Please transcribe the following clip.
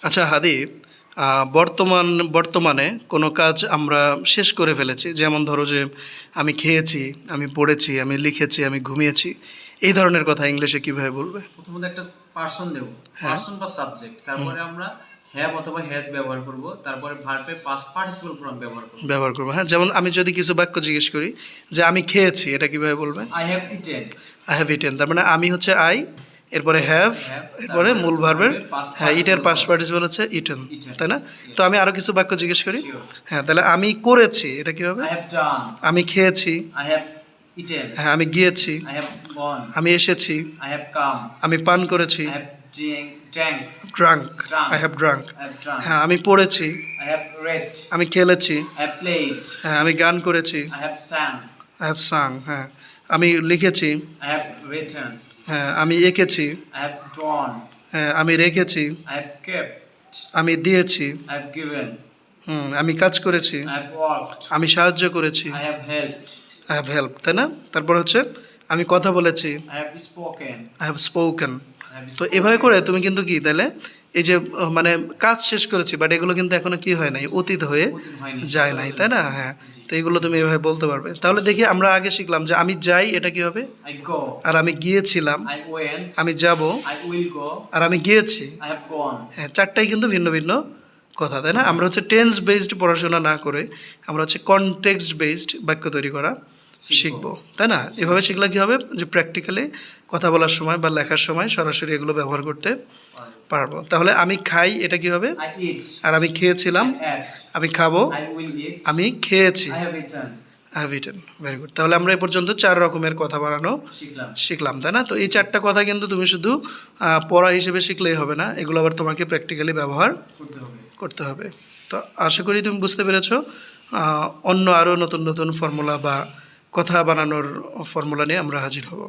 আচ্ছা হাদি বর্তমান বর্তমানে কোনো কাজ আমরা শেষ করে ফেলেছি? যেমন ধরো যে আমি খেয়েছি আমি পড়েছি আমি লিখেছি আমি ঘুমিয়েছি এই ধরনের কথা ইংলিশে কীভাবে বলবে? প্রথমত একটা পার্সন দেব। হ্যাঁ। পার্সন বা সাবজেক্ট তারপরে আমরা হ্যাভ অথবা হ্যাজ ব্যবহার করব। তারপরে ভার্বে পাস্ট পার্টিসিপল ফর্ম ব্যবহার করব। ব্যবহার করব। হ্যাঁ যেমন আমি যদি কিছু বাক্য জিজ্ঞেস করি যে আমি খেয়েছি এটা কীভাবে বলবে? I have eaten I have eaten তার মানে আমি হচ্ছে আই এরপরে হ্যাভ এরপরে মূল ভার্বের হ্যাঁ ইটের পাস পাস্ট পার্টিসিপাল হচ্ছে ইটেন তাই না তো আমি আরও কিছু বাক্য জিজ্ঞেস করি হ্যাঁ তাহলে আমি করেছি এটা কি হবে আমি খেয়েছি হ্যাঁ আমি গিয়েছি আমি এসেছি আমি পান করেছি ড্রিঙ্ক আই হ্যাভ ড্রাঙ্ক হ্যাঁ আমি পড়েছি আমি খেলেছি হ্যাঁ আমি গান করেছি আই হ্যাভ সাং হ্যাঁ আমি লিখেছি আই হ্যাভ রিটার্ন হ্যাঁ আমি এঁকেছি। হ্যাঁ আমি রেখেছি। I have kept, আমি দিয়েছি। I have given, হুম আমি কাজ করেছি। I have walked, আমি সাহায্য করেছি। I have helped, I have help তাই না? তারপর হচ্ছে আমি কথা বলেছি। I have spoken, I have spoken I have তো spoken. এভাবে করে তুমি কিন্তু কি তাহলে এই যে মানে কাজ শেষ করেছি বাট এগুলো কিন্তু এখনও কি হয় নাই অতীত হয়ে যায় নাই তাই না? হ্যাঁ তো এগুলো তুমি এভাবে বলতে পারবে। তাহলে দেখি আমরা আগে শিখলাম যে আমি যাই এটা কি হবে? আর আমি গিয়েছিলাম। আমি যাব। আর আমি গিয়েছি. হ্যাঁ চারটাই কিন্তু ভিন্ন ভিন্ন কথা তাই না? আমরা হচ্ছে টেন্স বেসড পড়াশোনা না করে আমরা হচ্ছে কনটেক্সট বেসড বাক্য তৈরি করা। শিখব। তাই না? এভাবে শিখলে কি হবে? যে প্র্যাকটিক্যালি কথা বলার সময় বা লেখার সময় সরাসরি এগুলো ব্যবহার করতে পারব। তাহলে আমি খাই এটা কি হবে? আর আমি খেয়েছিলাম আমি খাব আমি খেয়েছি। হ্যাভ ইটেন ভেরি গুড তাহলে আমরা এ পর্যন্ত চার রকমের কথা বানানো শিখলাম। শিখলাম তাই না? তো এই চারটা কথা কিন্তু তুমি শুধু পড়া হিসেবে শিখলেই হবে না। এগুলো আবার তোমাকে প্র্যাকটিক্যালি ব্যবহার করতে হবে। তো আশা করি তুমি বুঝতে পেরেছ অন্য আরও নতুন নতুন ফর্মুলা বা কথা বানানোর ফর্মুলা নিয়ে আমরা হাজির হব।